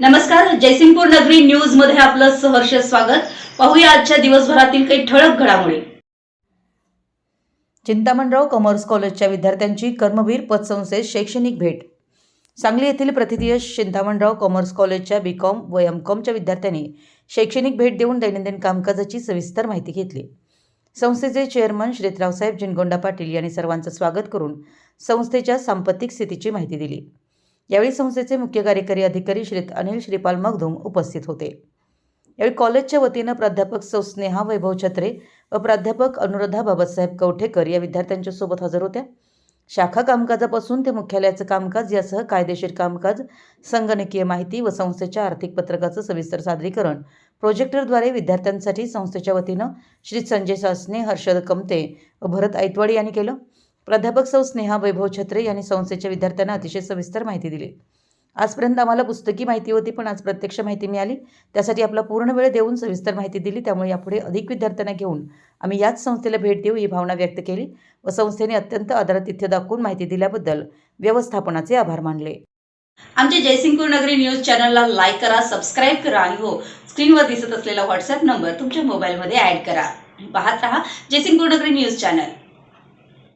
नमस्कार जयसिंगपूर नगरी न्यूजमध्ये आपलं सहर्ष स्वागत. पाहूया आजच्या दिवसभरातील काही ठळक घडामोडी. चिंतामणराव कॉमर्स कॉलेजच्या विद्यार्थ्यांची कर्मवीर पतसंस्थेत शैक्षणिक भेट. सांगली येथील प्रतिथयश चिंतामणराव कॉमर्स कॉलेजच्या बी कॉम व एम कॉमच्या विद्यार्थ्यांनी शैक्षणिक भेट देऊन दैनंदिन कामकाजाची सविस्तर माहिती घेतली. संस्थेचे चेअरमन श्रीतरावसाहेब जिनगोंडा पाटील यांनी सर्वांचं स्वागत करून संस्थेच्या सांपत्तिक स्थितीची माहिती दिली. यावेळी संस्थेचे मुख्य कार्यकारी अधिकारी श्री अनिल श्रीपाल मगदुम उपस्थित होते. यावेळी कॉलेजच्या वतीनं प्राध्यापक सौ स्नेहा वैभव छत्रे व प्राध्यापक अनुराधा बाबासाहेब कवठेकर या विद्यार्थ्यांच्या सोबत हजर होत्या. शाखा कामकाजापासून ते मुख्यालयाचं कामकाज यासह कायदेशीर कामकाज संगणकीय माहिती व संस्थेच्या आर्थिक पत्रकाचं सविस्तर सादरीकरण प्रोजेक्टरद्वारे विद्यार्थ्यांसाठी संस्थेच्या वतीनं श्री संजय सासने हर्षद कमते व भरत ऐतवाडी यांनी केलं. प्राध्यापक सौ स्नेहा वैभव छत्रे यांनी संस्थेच्या विद्यार्थ्यांना अतिशय सविस्तर माहिती दिली. आजपर्यंत आम्हाला पुस्तकी माहिती होती पण आज प्रत्यक्ष माहिती मिळाली. त्यासाठी आपला पूर्ण वेळ देऊन सविस्तर माहिती दिली. त्यामुळे यापुढे अधिक विद्यार्थ्यांना घेऊन आम्ही याच संस्थेला भेट देऊ ही भावना व्यक्त केली व संस्थेने अत्यंत आदरातिथ्य दाखवून माहिती दिल्याबद्दल व्यवस्थापनाचे आभार मानले. आमच्या जयसिंगपूर नगरी न्यूज चॅनलला लाईक करा सबस्क्राईब करा आणि हो स्क्रीनवर दिसत असलेला व्हॉट्सअप नंबर तुमच्या मोबाईलमध्ये ऍड करा. पाहत राहा जयसिंगपूर नगरी न्यूज चॅनल.